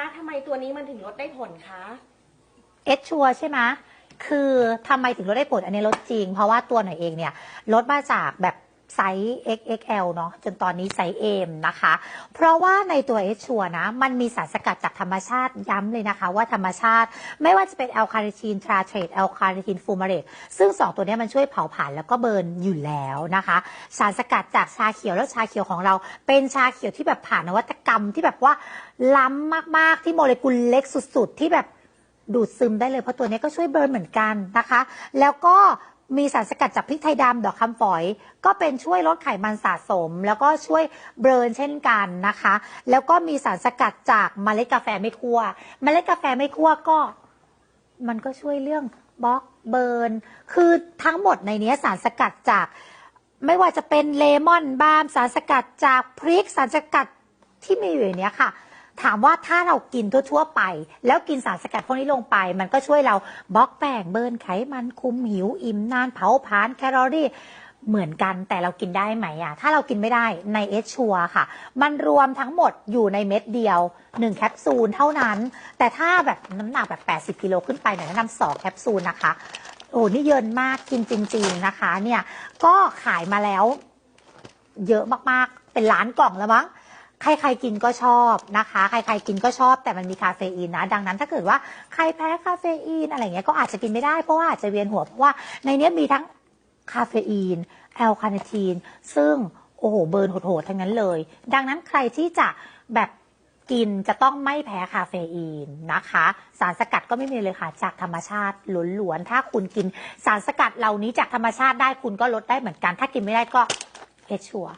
คะทำไมตัวนี้มันถึงลดได้ผลคะ เอสชัวใช่ไหมคือทำไมถึงลดได้ผลอันนี้ลดจริง เพราะว่าตัวหน่อยเองเนี่ยลดมาจากแบบ ไซส์ XXL เนาะจนตอนนี้ไซส์ M นะคะ เพราะว่าในตัวเอสชัวนะ มันมีสารสกัดจากธรรมชาติย้ำเลยนะคะ ว่าธรรมชาติไม่ว่าจะเป็นแอลคา i ิทีนทราเทรตแอลคา i ิทีนฟูมาเรตซึ่ง 2 ตัวนี้มันช่วยเผาผลาญแล้วก็เบิร์นอยู่แล้วนะคะ สารสกัดจากชาเขียวแล้วชาเขียวของเรา เป็นชาเขียวที่แบบผ่านนวัตกรรมที่แบบว่าล้ำมากๆที่โมเลกุลเล็กสุด ๆ ที่แบบดูดซึมได้เลยเพราะตัวนี้ก็ช่วยเบิร์นเหมือนกันนะคะ แล้วก็ มีสารสกัดจากพริกไทยดำดอกคำฝอย ก็เป็นช่วยลดไขมันสะสม แล้วก็ช่วยเบิร์นเช่นกันนะคะ แล้วก็มีสารสกัดจากเมล็ดกาแฟไม่คั่ว เมล็ดกาแฟไม่คั่วก็ มันก็ช่วยเรื่องบล็อกเบิร์น คือทั้งหมดในนี้สารสกัดจาก ไม่ว่าจะเป็นเลมอนบาล์มสารสกัดจากพริกสารสกัดที่มีอยู่ในนี้ค่ะ ถามว่าถ้าเรากินทั่วๆไป แล้วกินสารสกัดพวกนี้ลงไป มันก็ช่วยเราบล็อกแป้งเบิร์นไขมันคุมหิวอิ่มนานเผาผลาญแคลอรี่เหมือนกันแต่เรากินได้ไหมอะ ถ้าเรากินไม่ได้ในเอชชัวค่ะ มันรวมทั้งหมดอยู่ในเม็ดเดียว 1 แคปซูลเท่านั้น แต่ถ้าแบบน้ำหนักแบบ 80 กิโลขึ้นไปเนี่ยแนะนำสองแคปซูลนะคะ โอ้นี่เยินมากกินจริง ๆนะคะ เนี่ยก็ขายมาแล้ว เยอะมากๆเป็นล้านกล่องแล้วมั้ง ใครๆกินก็ชอบนะคะ ใครๆกินก็ชอบ แต่มันมีคาเฟอีนนะ ดังนั้นถ้าเกิดว่าใครแพ้คาเฟอีนอะไรเงี้ยก็อาจจะกินไม่ได้เพราะว่าอาจจะเวียนหัวเพราะว่าในนี้มีทั้งคาเฟอีนแอลคาเนทีน ซึ่งโอ้โหเบิร์นโหดๆทั้งนั้นเลย ดังนั้นใครที่จะแบบกินจะต้องไม่แพ้คาเฟอีนนะคะ สารสกัดก็ไม่มีเลยค่ะจากธรรมชาติล้วนๆถ้าคุณกินสารสกัดเหล่านี้จากธรรมชาติได้คุณก็ลดได้เหมือนกัน ถ้ากินไม่ได้ก็เอชชัวร์